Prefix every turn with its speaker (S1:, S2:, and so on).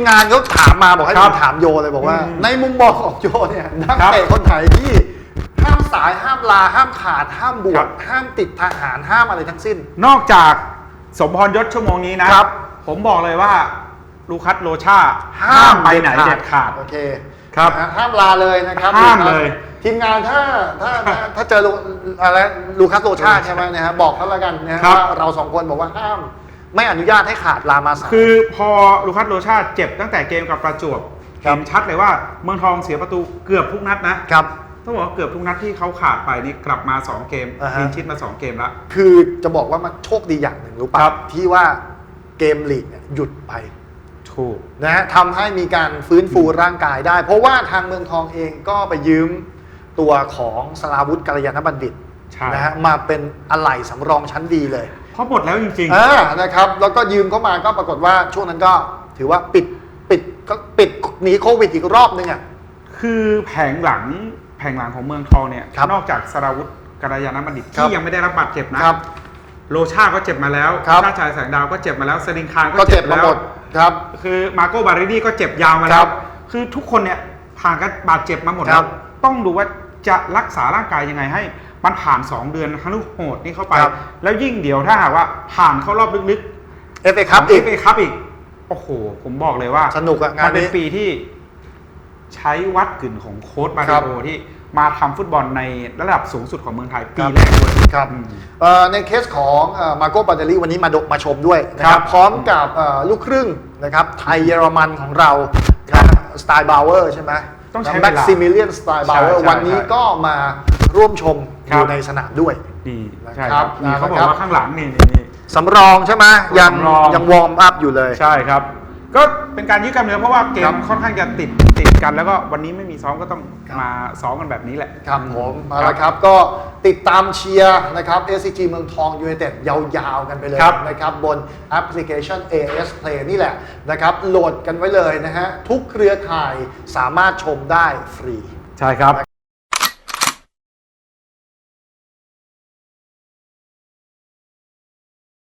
S1: งานเขาถามมาบอกให้
S2: ครั
S1: ผ
S2: บ
S1: มถามโยเลยบอกว่า
S2: อืม
S1: ในมุมมองของโยเนี่ยนัก
S2: ครับ
S1: เตะคนไหนที่ห้ามสายห้ามลาห้ามขาดห้ามบว
S2: ครั
S1: ช
S2: บ
S1: ห้ามติดทหารห้ามอะไรทั้งสิ้น
S2: นอกจากสมพรยศชั่วโมงนี้นะครับ ผมบอกเลยว่าลูคัสโลชาห้ามไปไหนเด็ดขาด
S1: โอเค
S2: ครับ
S1: นะฮะห้ามลาเลยนะครับ
S2: ห้ามเลย
S1: ทีมงานถ้าถ้าถ้าถ้าเจอลูอะไรลูคัสโรชาติใช่ไหมนะฮะบอกเขาแล้วกันนะฮะ
S2: ครับ
S1: ว่าเราสองคนบอกว่าห้าม ไม่อนุญาตให้ขาดลามาสาย
S2: คือพอลูคัสโลชาเจ็บตั้งแต่เกมกับประจวบ
S1: ครับ
S2: เห็นชัดเลยว่าเมืองทองเสียประตูเกือบทุกนัดนะครับ ต้องบอกว่าเกือบทุกนัดที่เขาขาดไปนี่กลับมา 2 เกม
S1: อ่าฮะ
S2: ทีชิดมา 2 เกมแล้ว
S1: คือจะบอกว่ามันโชคดีอย่างหนึ่งรู้ป่ะ
S2: ครับ
S1: ที่ว่าเกมลีกเนี่ยหยุดไป
S2: ถูก
S1: นะฮะทำให้มีการฟื้นฟูร่างกายได้ เพราะว่าทางเมืองทองเองก็ไปยืมตัวของสลาวุธกัลยาณบัณฑิต
S2: ใช่
S1: นะฮะมาเป็นอะไหล่สำรองชั้นดีเลย
S2: เพราะหมดแล้วจริง
S1: อ่านะครับ แล้วก็ยืมเข้ามาก็ปรากฏว่าช่วงนั้นก็ถือว่าปิดปิดก็ปิดหนีโควิดอีกรอบนึงอะ
S2: ๆคือแผงหลังแผงหลังของเมืองทองเนี่ย
S1: ครับ
S2: นอกจากสราวุธกัลยาณบัณฑิต
S1: ครับ
S2: ที่ยังไม่ได้รับบาดเจ็บนะ ครับ โลชาก็เจ็บมาแล้ว
S1: ครับ
S2: ชาติชายแสงดาวก็เจ็บมาแล้วสลิงคาน
S1: ก็
S2: ก็
S1: เจ็
S2: เจ็
S1: บบมา
S2: แล้ว
S1: หมดครับ
S2: คือมาโกบาริดีก็เจ็บยาวมา
S1: ค
S2: แล้
S1: รั
S2: ว
S1: บ
S2: คือทุกคนเนี่ยผ่านกันบาดเจ็บมาหมด
S1: ค
S2: แล้
S1: รั
S2: ว
S1: บ
S2: ต้องดูว่าจะรักษาร่างกายยังไงให้ มันผ่าน 2 เดือนฮานุโหดนี่เข้าไป
S1: ครับ
S2: แล้วยิ่งเดี๋ยวถ้าหากว่าผ่านเข้ารอบลึก
S1: เอฟเอ
S2: ๆ
S1: ครับอีก
S2: เอครับอีก โอ้โห ผมบอกเลยว่า
S1: สนุกอะงาน
S2: มันเป็น
S1: นี้
S2: ปีที่ใช้วัดกึ่นของโค้ชมา
S1: ครั
S2: ริ
S1: บ
S2: โอที่มาทำฟุตบอลในระดับสูงสุดของเมืองไทยปี
S1: ครับ
S2: แรกด้วย
S1: ครับ
S2: อืม
S1: เอ่อในเคสของมาโกปาเดลี่วันนี้มาดกมาชมด้วยนะค
S2: ครั
S1: รับบ พร้อมกับเอ่อลูกครึ่งนะครับไทยเยอรมันของเราสไตล์บาวเวอร์ใช่ไหม
S2: ต้องใช้เวลา
S1: แม็กซิมิเลียนสไตล์บาวเวอร์
S2: ใช่ใช่
S1: วันนี้
S2: ใช่
S1: ก็มา ร่วมชมอ
S2: ครับ
S1: ยู่ในสนามด้วย
S2: ดี
S1: นะครับ
S2: ใช่ครับนี่เขาบอก
S1: นะครับ
S2: ว่าข้างหลังนี่นี่นี่
S1: สำรองใช่ไหมยัง
S2: สำรอง
S1: ยังวอร์มอัพอยู่เลย
S2: ใช่ครับ ก็เป็นการยืดกล้ามเนื้อเพราะว่าเก
S1: ครั
S2: ม
S1: บ
S2: ค่อนข้างจะติดติดกันแล้วก็วันนี้ไม่มีซ้อมก็ต้อง
S1: ครับ
S2: มาซ้อมกันแบบนี้แหละ
S1: ครับผมเอาละครับก็ติดตามเชียร์นะครับ SCG เมืองทองยูไนเต็ดยาวๆกันไปเลย
S2: ครับ
S1: นะครับบนแอปพลิเคชัน AS Play นี่แหละนะครับโหลดกันไว้เลยนะฮะ ทุกเครือข่ายสามารถชมได้ฟรี
S2: ใช่ครับ